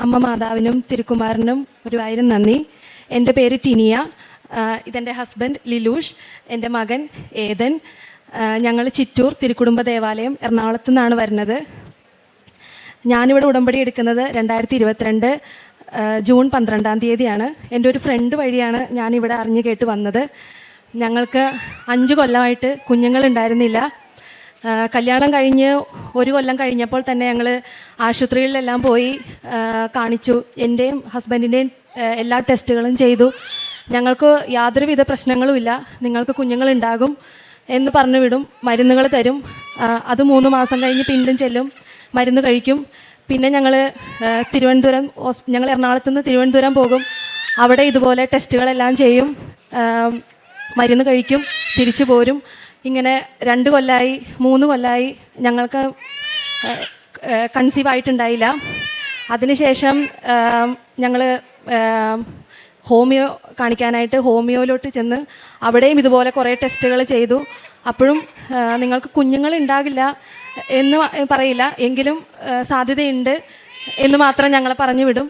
അമ്മ മാതാവിനും ഒരു ആയിരം നന്ദി. എന്റെ പേര് ടിനിയ. ഇതെന്റെ ഹസ്ബൻഡ് ലിലൂഷ്. എന്റെ മകൻ ഏതൻ. ഞങ്ങൾ ചിറ്റൂർ തിരുക്കുടുംബ ദേവാലയം എറണാകുളത്തു നിന്നാണ് വരുന്നത്. ഞാനിവിടെ ഉടമ്പടി എടുക്കുന്നത് രണ്ടായിരത്തി ഇരുപത്തിരണ്ട് ജൂൺ പന്ത്രണ്ടാം തീയതിയാണ്. എന്റെ ഒരു ഫ്രണ്ട് വഴിയാണ് ഞാനിവിടെ അറിഞ്ഞു കേട്ട് വന്നത്. ഞങ്ങൾക്ക് അഞ്ച് കൊല്ലമായിട്ട് കുഞ്ഞുങ്ങളുണ്ടായിരുന്നില്ല. കല്യാണം കഴിഞ്ഞ് ഒരു കൊല്ലം കഴിഞ്ഞപ്പോൾ തന്നെ ഞങ്ങൾ ആശുപത്രികളിലെല്ലാം പോയി കാണിച്ചു. എന്റെയും ഹസ്ബൻഡിന്റെയും എല്ലാ ടെസ്റ്റുകളും ചെയ്തു. ഞങ്ങൾക്ക് യാതൊരുവിധ പ്രശ്നങ്ങളുമില്ല നിങ്ങൾക്ക് കുഞ്ഞുങ്ങളുണ്ടാകും എന്ന് പറഞ്ഞു വിടും. മരുന്നുകൾ തരും. അത് മൂന്ന് മാസം കഴിഞ്ഞ് പിന്നും ചെല്ലും. മരുന്ന് കഴിക്കും. പിന്നെ ഞങ്ങൾ തിരുവനന്തപുരം ഞങ്ങൾ എറണാകുളത്ത് നിന്ന് തിരുവനന്തപുരം പോകും. അവിടെ ഇതുപോലെ ടെസ്റ്റുകളെല്ലാം ചെയ്യും. മരുന്ന് കഴിക്കും. തിരിച്ചു പോരും. ഇങ്ങനെ രണ്ട് കൊല്ലായി മൂന്ന് കൊല്ലായി ഞങ്ങൾക്ക് കൺസീവ് ആയിട്ടുണ്ടായില്ല. അതിനുശേഷം ഞങ്ങൾ ഹോമിയോ കാണിക്കാനായിട്ട് ഹോമിയോയിലോട്ട് ചെന്ന് അവിടെയും ഇതുപോലെ കുറേ ടെസ്റ്റുകൾ ചെയ്തു. അപ്പോഴും നിങ്ങൾക്ക് കുഞ്ഞുങ്ങൾ ഉണ്ടാകില്ല എന്ന് പറയില്ല. എങ്കിലും സാധ്യതയുണ്ട് എന്ന് മാത്രം ഞങ്ങളെ പറഞ്ഞു വിടും.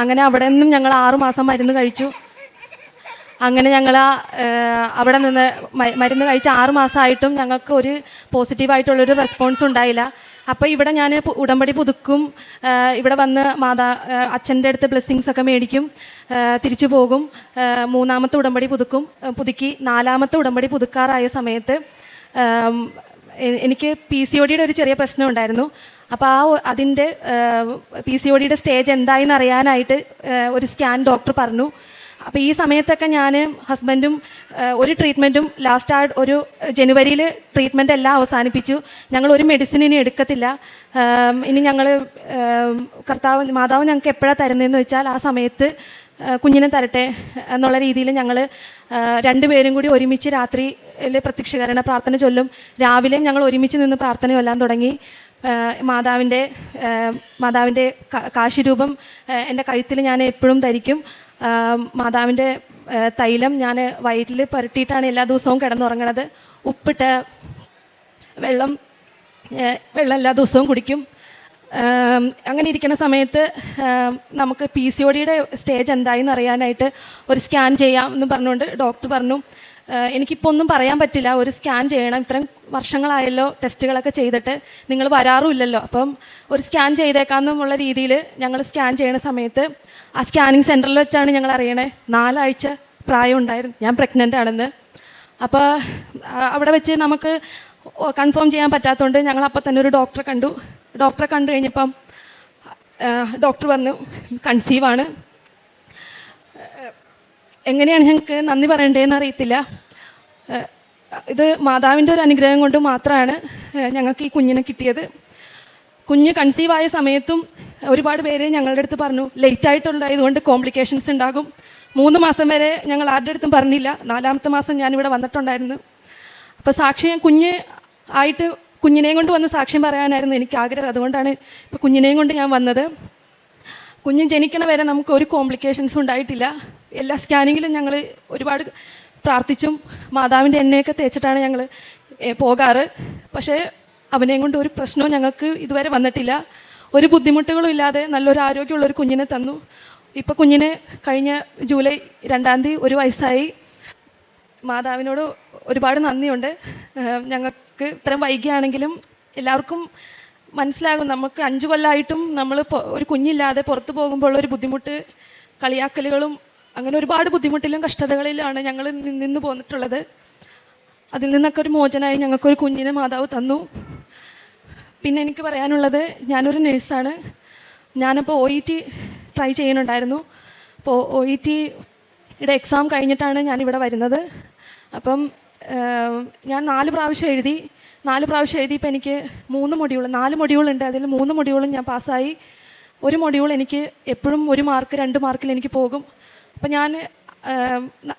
അങ്ങനെ അവിടെ നിന്നും ഞങ്ങൾ ആറുമാസം മരുന്ന് കഴിച്ചു. അങ്ങനെ ഞങ്ങൾ ആ അവിടെ നിന്ന് മരുന്ന് കഴിച്ച് ആറ് മാസമായിട്ടും ഞങ്ങൾക്ക് ഒരു പോസിറ്റീവായിട്ടുള്ളൊരു റെസ്പോൺസ് ഉണ്ടായില്ല. അപ്പോൾ ഇവിടെ ഞാൻ ഉടമ്പടി പുതുക്കും ഇവിടെ വന്ന് മാതാ അച്ഛന്റെ അടുത്ത് ബ്ലെസ്സിങ്സ് ഒക്കെ മേടിക്കും തിരിച്ചു പോകും മൂന്നാമത്തെ ഉടമ്പടി പുതുക്കും പുതുക്കി നാലാമത്തെ ഉടമ്പടി പുതുക്കാറായ സമയത്ത് എനിക്ക് പി സി ഒ ഡിയുടെ ഒരു ചെറിയ പ്രശ്നം ഉണ്ടായിരുന്നു. അപ്പോൾ ആ അതിന്റെ പി സി ഒ ഡിയുടെ സ്റ്റേജ് എന്തായെന്ന് അറിയാനായിട്ട് ഒരു സ്കാൻ ഡോക്ടർ പറഞ്ഞു. അപ്പോൾ ഈ സമയത്തൊക്കെ ഞാൻ ഹസ്ബൻഡും ഒരു ട്രീറ്റ്മെന്റും ലാസ്റ്റ് ആ ഒരു ജനുവരിയിൽ ട്രീറ്റ്മെന്റ് എല്ലാം അവസാനിപ്പിച്ചു. ഞങ്ങൾ ഒരു മെഡിസിൻ ഇനി എടുക്കത്തില്ല. ഇനി ഞങ്ങൾ കർത്താവ് മാതാവ് ഞങ്ങൾക്ക് എപ്പോഴാണ് തരുന്നതെന്ന് വെച്ചാൽ ആ സമയത്ത് കുഞ്ഞിനെ തരട്ടെ എന്നുള്ള രീതിയിൽ ഞങ്ങൾ രണ്ടുപേരും കൂടി ഒരുമിച്ച് രാത്രിയിൽ പ്രത്യക്ഷീകരണ പ്രാർത്ഥന ചൊല്ലും. രാവിലെയും ഞങ്ങൾ ഒരുമിച്ച് നിന്ന് പ്രാർത്ഥന ചൊല്ലാൻ തുടങ്ങി. മാതാവിന്റെ മാതാവിന്റെ കാശിരൂപം എന്റെ കഴുത്തിൽ ഞാൻ എപ്പോഴും ധരിക്കും. മാതാവിന്റെ തൈലം ഞാൻ വയറ്റിൽ പുരട്ടിയിട്ടാണ് എല്ലാ ദിവസവും കിടന്നുറങ്ങണത്. ഉപ്പിട്ട് വെള്ളം വെള്ളം എല്ലാ ദിവസവും കുടിക്കും. അങ്ങനെ ഇരിക്കുന്ന സമയത്ത് നമുക്ക് പി സി ഒ ഡിയുടെ സ്റ്റേജ് എന്തായെന്ന് അറിയാനായിട്ട് ഒരു സ്കാൻ ചെയ്യാം എന്ന് പറഞ്ഞുകൊണ്ട് ഡോക്ടർ പറഞ്ഞു. എനിക്കിപ്പോൾ ഒന്നും പറയാൻ പറ്റില്ല. ഒരു സ്കാൻ ചെയ്യണം. ഇത്രയും വർഷങ്ങളായല്ലോ ടെസ്റ്റുകളൊക്കെ ചെയ്തിട്ട് നിങ്ങൾ വരാറുമില്ലല്ലോ. അപ്പം ഒരു സ്കാൻ ചെയ്തേക്കാമെന്നുള്ള രീതിയിൽ ഞങ്ങൾ സ്കാൻ ചെയ്യണ സമയത്ത് ആ സ്കാനിങ് സെന്ററിൽ വെച്ചാണ് ഞങ്ങൾ അറിയണേ. നാലാഴ്ച പ്രായം ഉണ്ടായിരുന്നു. ഞാൻ പ്രഗ്നന്റ് ആണെന്ന്. അപ്പോൾ അവിടെ വെച്ച് നമുക്ക് കൺഫേം ചെയ്യാൻ പറ്റാത്തതുകൊണ്ട് ഞങ്ങൾ അപ്പോൾ തന്നെ ഒരു ഡോക്ടറെ കണ്ടു. ഡോക്ടറെ കണ്ടു കഴിഞ്ഞപ്പം ഡോക്ടർ പറഞ്ഞു കൺസീവാണ് എങ്ങനെയാണ് ഞങ്ങൾക്ക് നന്ദി പറയേണ്ടതെന്ന് അറിയത്തില്ല. ഇത് മാതാവിന്റെ ഒരു അനുഗ്രഹം കൊണ്ട് മാത്രമാണ് ഞങ്ങൾക്ക് ഈ കുഞ്ഞിനെ കിട്ടിയത്. കുഞ്ഞ് കൺസീവ് ആയ സമയത്തും ഒരുപാട് പേര് ഞങ്ങളുടെ അടുത്ത് പറഞ്ഞു ലേറ്റ് ആയിട്ടുണ്ടായതുകൊണ്ട് കോംപ്ലിക്കേഷൻസ് ഉണ്ടാകും. മൂന്ന് മാസം വരെ ഞങ്ങൾ ആരുടെ അടുത്തും പറഞ്ഞില്ല. നാലാമത്തെ മാസം ഞാനിവിടെ വന്നിട്ടുണ്ടായിരുന്നു. അപ്പോൾ സാക്ഷ്യം കുഞ്ഞ് ആയിട്ട് കുഞ്ഞിനെയും കൊണ്ട് വന്ന് സാക്ഷ്യം പറയാനായിരുന്നു എനിക്ക് ആഗ്രഹം. അതുകൊണ്ടാണ് ഇപ്പോൾ കുഞ്ഞിനെയും കൊണ്ട് ഞാൻ വന്നത്. കുഞ്ഞ് ജനിക്കണ വരെ നമുക്ക് ഒരു കോംപ്ലിക്കേഷൻസും ഉണ്ടായിട്ടില്ല. എല്ലാ സ്കാനിങ്ങിലും ഞങ്ങൾ ഒരുപാട് പ്രാർത്ഥിച്ചും മാതാവിന്റെ എണ്ണയൊക്കെ തേച്ചിട്ടാണ് ഞങ്ങൾ പോകാറ്. പക്ഷേ അവനെയും കൊണ്ട് ഒരു പ്രശ്നവും ഞങ്ങൾക്ക് ഇതുവരെ വന്നിട്ടില്ല. ഒരു ബുദ്ധിമുട്ടുകളും ഇല്ലാതെ നല്ലൊരു ആരോഗ്യമുള്ളൊരു കുഞ്ഞിനെ തന്നു. ഇപ്പോൾ കുഞ്ഞിന് കഴിഞ്ഞ ജൂലൈ രണ്ടാം തീയതി ഒരു വയസ്സായി. മാതാവിനോട് ഒരുപാട് നന്ദിയുണ്ട്. ഞങ്ങൾക്ക് ഇത്രയും വൈകിയാണെങ്കിലും എല്ലാവർക്കും മനസ്സിലാകും നമുക്ക് അഞ്ചു കൊല്ലമായിട്ടും നമ്മൾ ഒരു കുഞ്ഞില്ലാതെ പുറത്തു പോകുമ്പോൾ ഒരു ബുദ്ധിമുട്ട് കളിയാക്കലുകളും അങ്ങനെ ഒരുപാട് ബുദ്ധിമുട്ടിലും കഷ്ടതകളിലാണ് ഞങ്ങൾ നിന്ന് പോന്നിട്ടുള്ളത്. അതിൽ നിന്നൊക്കെ ഒരു മോചനമായി ഞങ്ങൾക്കൊരു കുഞ്ഞിനെ മാതാവ് തന്നു. പിന്നെ എനിക്ക് പറയാനുള്ളത് ഞാനൊരു നേഴ്സാണ്. ഞാനപ്പോൾ ഒ ഇ ടി ട്രൈ ചെയ്യുന്നുണ്ടായിരുന്നു. അപ്പോൾ ഒ ഇ ടിയുടെ എക്സാം കഴിഞ്ഞിട്ടാണ് ഞാനിവിടെ വരുന്നത്. അപ്പം ഞാൻ നാല് പ്രാവശ്യം എഴുതി. നാല് പ്രാവശ്യം എഴുതിയപ്പോൾ എനിക്ക് മൂന്ന് മൊഡ്യൂൾ നാല് മൊഡ്യൂളുണ്ട് അതിൽ മൂന്ന് മൊഡ്യൂളും ഞാൻ പാസ്സായി ഒരു മൊഡ്യൂൾ എനിക്ക് എപ്പോഴും ഒരു മാർക്ക് രണ്ട് മാർക്കിൽ എനിക്ക് പോകും. അപ്പം ഞാൻ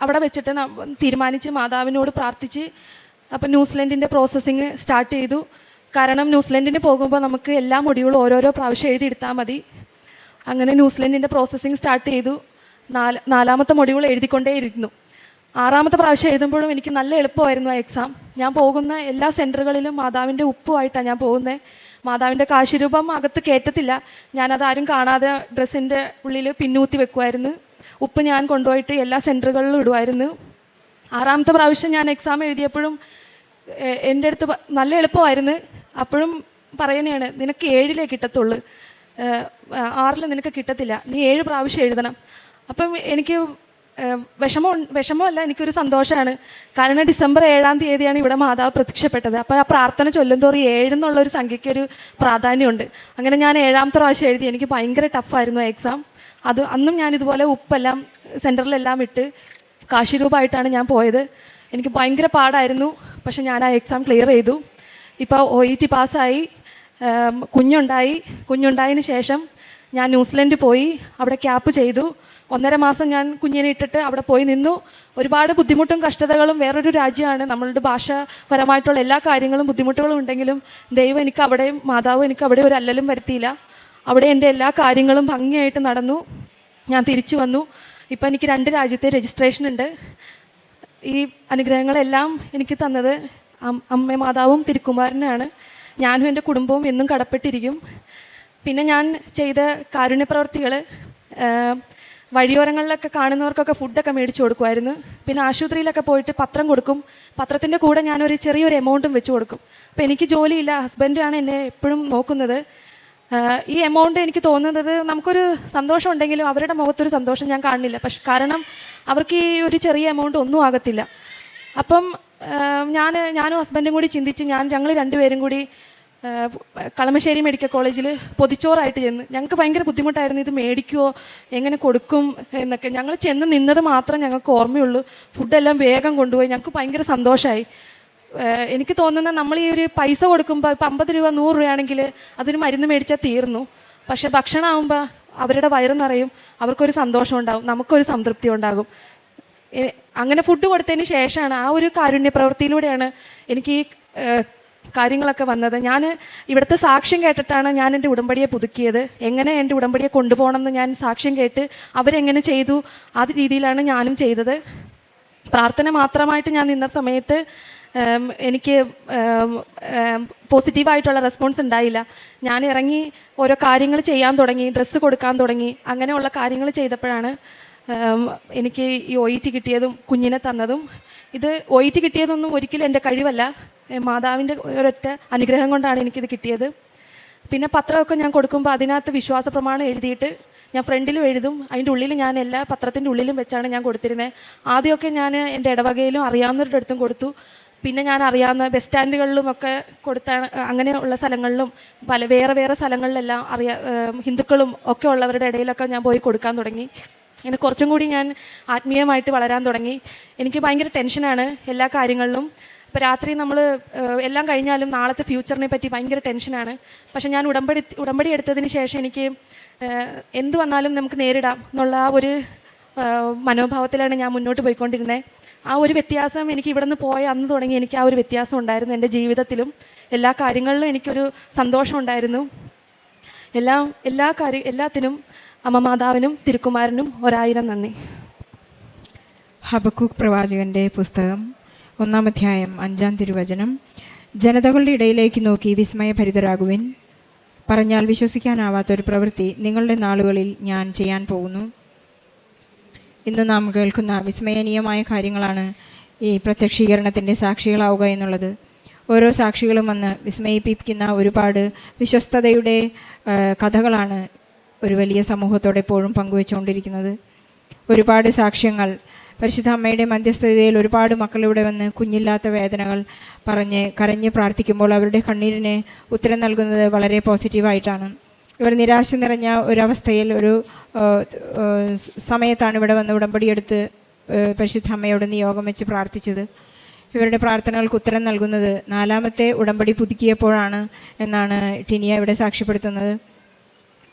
അവിടെ വെച്ചിട്ട് തീരുമാനിച്ച് മാതാവിനോട് പ്രാർത്ഥിച്ച് അപ്പം ന്യൂസിലൻഡിന്റെ പ്രോസസ്സിങ് സ്റ്റാർട്ട് ചെയ്തു. കാരണം ന്യൂസിലൻഡിന് പോകുമ്പോൾ നമുക്ക് എല്ലാ മൊഡ്യൂളും ഓരോരോ പ്രാവശ്യം എഴുതിയെടുത്താൽ മതി. അങ്ങനെ ന്യൂസിലൻഡിന്റെ പ്രോസസ്സിങ് സ്റ്റാർട്ട് ചെയ്തു. നാല് നാലാമത്തെ മൊഡ്യൂൾ എഴുതിക്കൊണ്ടേയിരുന്നു ആറാമത്തെ പ്രാവശ്യം എഴുതുമ്പോഴും എനിക്ക് നല്ല എളുപ്പമായിരുന്നു ആ എക്സാം ഞാൻ പോകുന്ന എല്ലാ സെന്ററുകളിലും മാതാവിന്റെ ഉപ്പുമായിട്ടാണ് ഞാൻ പോകുന്നത് മാതാവിന്റെ കാശിരൂപം അകത്ത് കയറ്റത്തില്ല ഞാനത് ആരും കാണാതെ ഡ്രസ്സിന്റെ ഉള്ളിൽ പിന്നൂത്തി വെക്കുമായിരുന്നു ഉപ്പ് ഞാൻ കൊണ്ടുപോയിട്ട് എല്ലാ സെന്ററുകളിലും ഇടുമായിരുന്നു ആറാമത്തെ പ്രാവശ്യം ഞാൻ എക്സാം എഴുതിയപ്പോഴും എന്റെ അടുത്ത് നല്ല എളുപ്പമായിരുന്നു. അപ്പോഴും പറയുന്നതാണ് നിനക്ക് ഏഴിലേ കിട്ടത്തുള്ളൂ. ആറിൽ നിനക്ക് കിട്ടത്തില്ല. നീ ഏഴ് പ്രാവശ്യം എഴുതണം. അപ്പം എനിക്ക് വിഷമം വിഷമമല്ല എനിക്കൊരു സന്തോഷമാണ് കാരണം ഡിസംബർ ഏഴാം തീയതിയാണ് ഇവിടെ മാതാവ് പ്രത്യക്ഷപ്പെട്ടത്. അപ്പോൾ ആ പ്രാർത്ഥന ചൊല്ലും തോറും ഏഴ് എന്നുള്ള ഒരു സംഖ്യയ്ക്ക് ഒരു പ്രാധാന്യമുണ്ട്. അങ്ങനെ ഞാൻ ഏഴാമത്തെ പ്രാവശ്യം എഴുതി. എനിക്ക് ഭയങ്കര ടഫായിരുന്നു എക്സാം അത് അന്നും ഞാൻ ഇതുപോലെ ഉപ്പെല്ലാം സെന്ററിലെല്ലാം ഇട്ട് കാശിരൂപമായിട്ടാണ് ഞാൻ പോയത്. എനിക്ക് ഭയങ്കര പാടായിരുന്നു. പക്ഷെ ഞാൻ ആ എക്സാം ക്ലിയർ ചെയ്തു. ഇപ്പോൾ ഒ ഇ ടി പാസ്സായി. കുഞ്ഞുണ്ടായി. കുഞ്ഞുണ്ടായതിന് ശേഷം ഞാൻ ന്യൂസിലൻഡ് പോയി. അവിടെ ക്യാപ്പ് ചെയ്തു. ഒന്നര മാസം ഞാൻ കുഞ്ഞിനെ ഇട്ടിട്ട് അവിടെ പോയി നിന്നു. ഒരുപാട് ബുദ്ധിമുട്ടും കഷ്ടതകളും വേറൊരു രാജ്യമാണ്. നമ്മളുടെ ഭാഷാപരമായിട്ടുള്ള എല്ലാ കാര്യങ്ങളും ബുദ്ധിമുട്ടുകളും ഉണ്ടെങ്കിലും ദൈവം എനിക്ക് അവിടെയും മാതാവ് എനിക്ക് അവിടെ ഒരു അല്ലലും വരുത്തിയില്ല. അവിടെ എന്റെ എല്ലാ കാര്യങ്ങളും ഭംഗിയായിട്ട് നടന്നു. ഞാൻ തിരിച്ചു വന്നു. ഇപ്പം എനിക്ക് രണ്ട് രാജ്യത്തെ രജിസ്ട്രേഷൻ ഉണ്ട്. ഈ അനുഗ്രഹങ്ങളെല്ലാം എനിക്ക് തന്നത് അമ്മ മാതാവും തിരുക്കുമാരനാണ്. ഞാനും എന്റെ കുടുംബവും എന്നും കടപ്പെട്ടിരിക്കും. പിന്നെ ഞാൻ ചെയ്ത കാരുണ്യ പ്രവർത്തികൾ വഴിയോരങ്ങളിലൊക്കെ കാണുന്നവർക്കൊക്കെ ഫുഡൊക്കെ മേടിച്ചു കൊടുക്കുമായിരുന്നു. പിന്നെ ആശുപത്രിയിലൊക്കെ പോയിട്ട് പത്രം കൊടുക്കും. പത്രത്തിന്റെ കൂടെ ഞാനൊരു ചെറിയൊരു എമൗണ്ടും വെച്ച് കൊടുക്കും. അപ്പോൾ എനിക്ക് ജോലിയില്ല. ഹസ്ബൻഡാണ് എന്നെ എപ്പോഴും നോക്കുന്നത്. ഈ എമൗണ്ട് എനിക്ക് തോന്നുന്നത് നമുക്കൊരു സന്തോഷം ഉണ്ടെങ്കിലും അവരുടെ മുഖത്തൊരു സന്തോഷം ഞാൻ കാണുന്നില്ല. പക്ഷെ കാരണം അവർക്ക് ഈ ഒരു ചെറിയ എമൗണ്ട് ഒന്നും ആകത്തില്ല. അപ്പം ഞാൻ ഞാനും ഹസ്ബൻഡും കൂടി ചിന്തിച്ച് ഞാൻ ഞങ്ങൾ രണ്ടുപേരും കൂടി കളമശ്ശേരി മെഡിക്കൽ കോളേജിൽ പൊതിച്ചോറായിട്ട് ചെന്ന്. ഞങ്ങൾക്ക് ഭയങ്കര ബുദ്ധിമുട്ടായിരുന്നു. ഇത് മേടിക്കുമോ എങ്ങനെ കൊടുക്കും? എന്നൊക്കെ. ഞങ്ങൾ ചെന്ന് നിന്നത് മാത്രം ഞങ്ങൾക്ക് ഓർമ്മയുള്ളൂ. ഫുഡെല്ലാം വേഗം കൊണ്ടുപോയി. ഞങ്ങൾക്ക് ഭയങ്കര സന്തോഷമായി എനിക്ക് തോന്നുന്ന നമ്മൾ ഈ ഒരു പൈസ കൊടുക്കുമ്പോൾ ഇപ്പം അമ്പത് രൂപ നൂറ് രൂപയാണെങ്കിൽ അതൊരു മരുന്ന് മേടിച്ചാൽ തീർന്നു. പക്ഷെ ഭക്ഷണമാകുമ്പോൾ അവരുടെ വയറ് നിറയും. അവർക്കൊരു സന്തോഷം ഉണ്ടാകും നമുക്കൊരു സംതൃപ്തി ഉണ്ടാകും. അങ്ങനെ ഫുഡ് കൊടുത്തതിന് ശേഷമാണ് ആ ഒരു കാരുണ്യ പ്രവൃത്തിയിലൂടെയാണ് എനിക്ക് ഈ കാര്യങ്ങളൊക്കെ വന്നത്. ഞാൻ ഇവിടുത്തെ സാക്ഷ്യം കേട്ടിട്ടാണ് ഞാൻ എന്റെ ഉടമ്പടിയെ പുതുക്കിയത്. എങ്ങനെ എന്റെ ഉടമ്പടിയെ കൊണ്ടുപോകണം എന്ന് ഞാൻ സാക്ഷ്യം കേട്ട് അവരെങ്ങനെ ചെയ്തു? ആ രീതിയിലാണ് ഞാനും ചെയ്തത്. പ്രാർത്ഥന മാത്രമായിട്ട് ഞാൻ നിന്ന സമയത്ത് എനിക്ക് പോസിറ്റീവായിട്ടുള്ള റെസ്പോൺസ് ഉണ്ടായില്ല. ഞാൻ ഇറങ്ങി ഓരോ കാര്യങ്ങൾ ചെയ്യാൻ തുടങ്ങി ഡ്രസ്സ് കൊടുക്കാൻ തുടങ്ങി അങ്ങനെയുള്ള കാര്യങ്ങൾ ചെയ്തപ്പോഴാണ് എനിക്ക് ഈ ഒ ടി കിട്ടിയതും കുഞ്ഞിനെ തന്നതും. ഇത് ഒ ടി കിട്ടിയതൊന്നും ഒരിക്കലും എന്റെ കഴിവല്ല. മാതാവിന്റെ ഒരൊറ്റ അനുഗ്രഹം കൊണ്ടാണ് എനിക്കിത് കിട്ടിയത്. പിന്നെ പത്രമൊക്കെ ഞാൻ കൊടുക്കുമ്പോൾ അതിനകത്ത് വിശ്വാസ പ്രമാണം എഴുതിയിട്ട് ഞാൻ ഫ്രണ്ടിലും എഴുതും. അതിന്റെ ഉള്ളിൽ ഞാൻ എല്ലാ പത്രത്തിന്റെ ഉള്ളിലും വെച്ചാണ് ഞാൻ കൊടുത്തിരുന്നത്. ആദ്യമൊക്കെ ഞാൻ എന്റെ ഇടവകയിലും അറിയാവുന്നവരുടെ അടുത്തും കൊടുത്തു. പിന്നെ ഞാൻ അറിയാവുന്ന ബസ് സ്റ്റാൻഡുകളിലും ഒക്കെ കൊടുത്താണ് അങ്ങനെയുള്ള സ്ഥലങ്ങളിലും പല വേറെ വേറെ സ്ഥലങ്ങളിലെല്ലാം അറിയാ ഹിന്ദുക്കളും ഒക്കെ ഉള്ളവരുടെ ഇടയിലൊക്കെ ഞാൻ പോയി കൊടുക്കാൻ തുടങ്ങി. അങ്ങനെ കുറച്ചും കൂടി ഞാൻ ആത്മീയമായിട്ട് വളരാൻ തുടങ്ങി. എനിക്ക് ഭയങ്കര ടെൻഷനാണ് എല്ലാ കാര്യങ്ങളിലും. ഇപ്പോൾ രാത്രി നമ്മൾ എല്ലാം കഴിഞ്ഞാലും നാളത്തെ ഫ്യൂച്ചറിനെ പറ്റി ഭയങ്കര ടെൻഷനാണ്. പക്ഷേ ഞാൻ ഉടമ്പടി ഉടമ്പടി എടുത്തതിന് ശേഷം എനിക്ക് എന്ത് വന്നാലും നമുക്ക് നേരിടാം എന്നുള്ള ആ ഒരു മനോഭാവത്തിലാണ് ഞാൻ മുന്നോട്ട് പോയിക്കൊണ്ടിരുന്നത് ആ ഒരു വ്യത്യാസം എനിക്ക് ഇവിടെ നിന്ന് പോയ അന്ന് തുടങ്ങി എനിക്ക് ആ ഒരു വ്യത്യാസം ഉണ്ടായിരുന്നു എന്റെ ജീവിതത്തിലും. എല്ലാ കാര്യങ്ങളിലും എനിക്കൊരു സന്തോഷം ഉണ്ടായിരുന്നു. എല്ലാം എല്ലാ കാര്യ എല്ലാത്തിനും അമ്മ മാതാവിനും തിരുക്കുമാരനും ഒരായിരം നന്ദി. ഹബക്കൂക്ക് പ്രവാചകന്റെ പുസ്തകം ഒന്നാം അധ്യായം അഞ്ചാം തിരുവചനം. ജനതകളുടെ ഇടയിലേക്ക് നോക്കി വിസ്മയഭരിതരാകുവിൻ. പറഞ്ഞാൽ വിശ്വസിക്കാനാവാത്ത ഒരു പ്രവൃത്തി നിങ്ങളുടെ നാളുകളിൽ ഞാൻ ചെയ്യാൻ പോകുന്നു. ഇന്ന് നാം കേൾക്കുന്ന വിസ്മയനീയമായ കാര്യങ്ങളാണ് ഈ പ്രത്യക്ഷീകരണത്തിന്റെ സാക്ഷികളാവുക എന്നുള്ളത്. ഓരോ സാക്ഷികളും വന്ന് വിസ്മയിപ്പിക്കുന്ന ഒരുപാട് വിശ്വസ്തതയുടെ കഥകളാണ് ഒരു വലിയ സമൂഹത്തോടെ എപ്പോഴും പങ്കുവെച്ചുകൊണ്ടിരിക്കുന്നത്. ഒരുപാട് സാക്ഷ്യങ്ങൾ. പരിശുദ്ധ അമ്മയുടെ മധ്യസ്ഥതയിൽ ഒരുപാട് മക്കളിവിടെ വന്ന് കുഞ്ഞില്ലാത്ത വേദനകൾ പറഞ്ഞ് കരഞ്ഞ് പ്രാർത്ഥിക്കുമ്പോൾ അവരുടെ കണ്ണീരിന് ഉത്തരം നൽകുന്നത് വളരെ പോസിറ്റീവായിട്ടാണ്. ഇവർ നിരാശ നിറഞ്ഞ ഒരവസ്ഥയിൽ ഒരു സമയത്താണ് ഇവിടെ വന്ന് ഉടമ്പടിയെടുത്ത് പരിശുദ്ധ അമ്മയോട് നിയോഗം വെച്ച് പ്രാർത്ഥിച്ചത്. ഇവരുടെ പ്രാർത്ഥനകൾക്ക് ഉത്തരം നൽകുന്നത് നാലാമത്തെ ഉടമ്പടി പുതുക്കിയപ്പോഴാണ് എന്നാണ് ടിനിയ ഇവിടെ സാക്ഷ്യപ്പെടുത്തുന്നത്.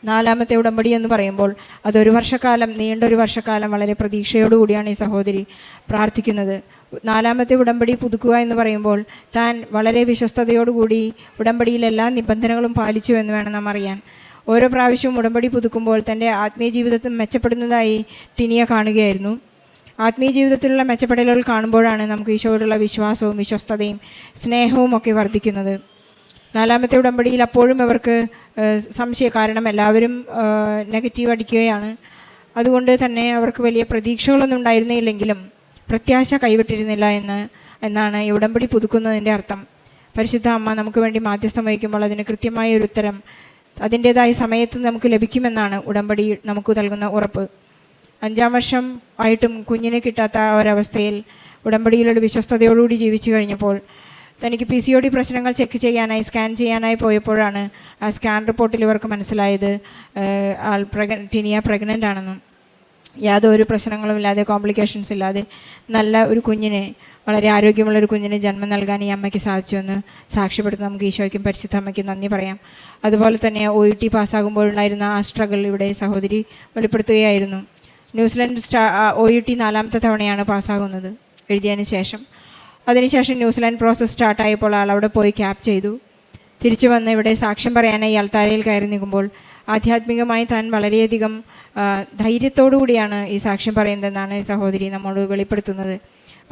നാലാമത്തെ ഉടമ്പടി എന്ന് പറയുമ്പോൾ അതൊരു വർഷക്കാലം നീണ്ട ഒരു വർഷക്കാലം വളരെ പ്രതീക്ഷയോടുകൂടിയാണ് ഈ സഹോദരി പ്രാർത്ഥിക്കുന്നത്. നാലാമത്തെ ഉടമ്പടി പുതുക്കുക എന്ന് പറയുമ്പോൾ താൻ വളരെ വിശ്വസ്തയോടുകൂടി ഉടമ്പടിയിൽ എല്ലാ നിബന്ധനകളും പാലിച്ചു എന്ന് വേണം നാം അറിയാൻ. ഓരോ പ്രാവശ്യവും ഉടമ്പടി പുതുക്കുമ്പോൾ തന്റെ ആത്മീയ ജീവിതത്തിൽ മെച്ചപ്പെടുന്നതായി ടിനിയ കാണുകയായിരുന്നു. ആത്മീയ ജീവിതത്തിലുള്ള മെച്ചപ്പെടലുകൾ കാണുമ്പോഴാണ് നമുക്ക് ഈശോയോടുള്ള വിശ്വാസവും വിശ്വസ്തതയും സ്നേഹവും ഒക്കെ വർദ്ധിക്കുന്നത്. നാലാമത്തെ ഉടമ്പടിയിൽ അപ്പോഴും അവർക്ക് സംശയ കാരണം എല്ലാവരും നെഗറ്റീവ് അടിക്കുകയാണ്. അതുകൊണ്ട് തന്നെ അവർക്ക് വലിയ പ്രതീക്ഷകളൊന്നും ഉണ്ടായിരുന്നില്ലെങ്കിലും പ്രത്യാശ കൈവിട്ടിരുന്നില്ല എന്ന് എന്നാണ് ഈ ഉടമ്പടി പുതുക്കുന്നതിന്റെ അർത്ഥം. പരിശുദ്ധ അമ്മ നമുക്ക് വേണ്ടി മാധ്യസ്ഥം വഹിക്കുമ്പോൾ അതിന് കൃത്യമായ ഒരു ഉത്തരം അതിന്റേതായ സമയത്ത് നമുക്ക് ലഭിക്കുമെന്നാണ് ഉടമ്പടി നമുക്ക് നൽകുന്ന ഉറപ്പ്. അഞ്ചാം വർഷം ആയിട്ടും കുഞ്ഞിനെ കിട്ടാത്ത ഒരവസ്ഥയിൽ ഉടമ്പടിയിലൊരു വിശ്വസ്തയോടുകൂടി ജീവിച്ചു കഴിഞ്ഞപ്പോൾ തനിക്ക് പി സി ഒ ഡി പ്രശ്നങ്ങൾ ചെക്ക് ചെയ്യാനായി സ്കാൻ ചെയ്യാനായി പോയപ്പോഴാണ് ആ സ്കാൻ റിപ്പോർട്ടിൽ ഇവർക്ക് മനസ്സിലായത് ആൾ പ്രഗ ടിനിയ പ്രഗ്നന്റ് ആണെന്നും. യാതൊരു പ്രശ്നങ്ങളും ഇല്ലാതെ കോംപ്ലിക്കേഷൻസ് ഇല്ലാതെ നല്ല ഒരു കുഞ്ഞിനെ വളരെ ആരോഗ്യമുള്ള ഒരു കുഞ്ഞിന് ജന്മം നൽകാൻ ഈ അമ്മയ്ക്ക് സാധിച്ചുവെന്ന് സാക്ഷ്യപ്പെടുത്തുന്ന നമുക്ക് ഈശോയ്ക്കും പരിശുദ്ധ അമ്മയ്ക്ക് നന്ദി പറയാം. അതുപോലെ തന്നെ ഒ ഇ ടി പാസ്സാകുമ്പോഴുണ്ടായിരുന്ന ആ സ്ട്രഗിൾ ഇവിടെ സഹോദരി വെളിപ്പെടുത്തുകയായിരുന്നു. ന്യൂസിലൻഡ് സ്റ്റാ ഒ ഇ ടി നാലാമത്തെ തവണയാണ് പാസ്സാകുന്നത് എഴുതിയതിന് ശേഷം. അതിനുശേഷം ന്യൂസിലാൻഡ് പ്രോസസ്സ് സ്റ്റാർട്ടായപ്പോൾ ആൾ അവിടെ പോയി ക്യാപ് ചെയ്തു. തിരിച്ചു വന്ന് ഇവിടെ സാക്ഷ്യം പറയാനായി അൾത്താരയിൽ കയറി നിൽക്കുമ്പോൾ ആധ്യാത്മികമായി താൻ വളരെയധികം ആ, ധൈര്യത്തോടു കൂടിയാണ് ഈ സാക്ഷ്യം പറയുന്നതെന്നാണ് സഹോദരി നമ്മോട് വെളിപ്പെടുത്തുന്നത്.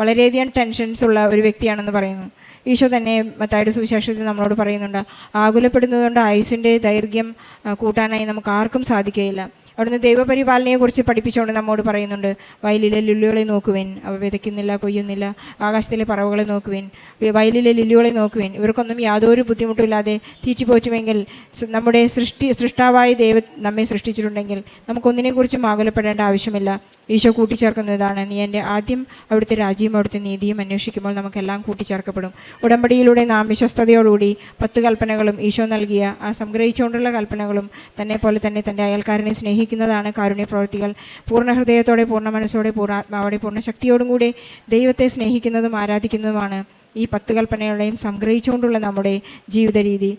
വളരെയധികം ടെൻഷൻസ് ഉള്ള ഒരു വ്യക്തിയാണെന്ന് പറയുന്നു. ഈശോ തന്നെ മത്തായുടെ സുവിശേഷത്തിൽ നമ്മളോട് പറയുന്നുണ്ട് ആകുലപ്പെടുന്നതുകൊണ്ട് ആയുസിന്റെ ദൈർഘ്യം കൂട്ടാനായി നമുക്ക് ആർക്കും സാധിക്കുകയില്ല. അവിടുന്ന് ദൈവപരിപാലനയെക്കുറിച്ച് പഠിപ്പിച്ചുകൊണ്ട് നമ്മോട് പറയുന്നുണ്ട് വയലിലെ ലുല്ലുകളെ നോക്കുവിൻ അവ വിതയ്ക്കുന്നില്ല കൊയ്യുന്നില്ല ആകാശത്തിലെ പറവുകളെ നോക്കുവിൻ വയലിലെ ലില്ലുകളെ നോക്കുവിൻ. ഇവർക്കൊന്നും യാതൊരു ബുദ്ധിമുട്ടുമില്ലാതെ തീറ്റിപ്പോറ്റുമെങ്കിൽ നമ്മുടെ സൃഷ്ടി സൃഷ്ടാവായ ദൈവ നമ്മെ സൃഷ്ടിച്ചിട്ടുണ്ടെങ്കിൽ നമുക്കൊന്നിനെക്കുറിച്ചും ആകുലപ്പെടേണ്ട ആവശ്യമില്ല. ഈശോ കൂട്ടിച്ചേർക്കുന്നതാണ്. നീ എന്റെ ആദ്യം അവിടുത്തെ രാജ്യവും അവിടുത്തെ നീതിയും അന്വേഷിക്കുമ്പോൾ നമുക്കെല്ലാം കൂട്ടിച്ചേർക്കപ്പെടും. ഉടമ്പടിയിലൂടെ നാം വിശ്വസ്തയോടുകൂടി പത്ത് കൽപ്പനകളും ഈശോ നൽകിയ ആ സംഗ്രഹിച്ചുകൊണ്ടുള്ള കൽപ്പനകളും തന്നെ പോലെ തന്നെ തന്റെ അയൽക്കാരനെ സ്നേഹിക്കുന്നതാണ് കാരുണ്യ പ്രവൃത്തികൾ. പൂർണ ഹൃദയത്തോടെ പൂർണ മനസ്സോടെ പൂർണാത്മാവോടെ പൂർണ ശക്തിയോടും കൂടി ദൈവത്തെ സ്നേഹിക്കുന്നതും ആരാധിക്കുന്നതുമാണ് ഈ പത്ത് കൽപ്പനകളെയും സംഗ്രഹിച്ചുകൊണ്ടുള്ള നമ്മുടെ ജീവിത രീതി.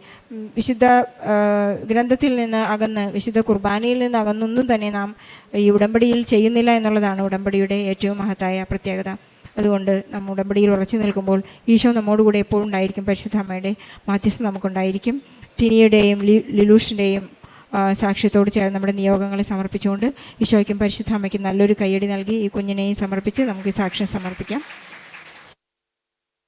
വിശുദ്ധ ഗ്രന്ഥത്തിൽ നിന്ന് അകന്ന് വിശുദ്ധ കുർബാനയിൽ നിന്ന് അകന്നൊന്നും തന്നെ നാം ഈ ഉടമ്പടിയിൽ ചെയ്യുന്നില്ല എന്നുള്ളതാണ് ഉടമ്പടിയുടെ ഏറ്റവും മഹത്തായ പ്രത്യേകത. അതുകൊണ്ട് നമ്മൾ ഉടമ്പടിയിൽ ഉറച്ചു നിൽക്കുമ്പോൾ ഈശോ നമ്മോടുകൂടെ എപ്പോഴും ഉണ്ടായിരിക്കും പരിശുദ്ധ അമ്മയുടെ മാധ്യസ്ഥം നമുക്കുണ്ടായിരിക്കും. ടിനിയുടെയും ലിലൂഷിന്റെയും സാക്ഷ്യത്തോട് ചേർന്ന് നമ്മുടെ നിയോഗങ്ങളെ സമർപ്പിച്ചുകൊണ്ട് ഈശോയ്ക്കും പരിശുദ്ധ അമ്മയ്ക്കും നല്ലൊരു കയ്യടി നൽകി ഈ കുഞ്ഞിനെയും സമർപ്പിച്ച് നമുക്ക് സാക്ഷ്യം സമർപ്പിക്കാം.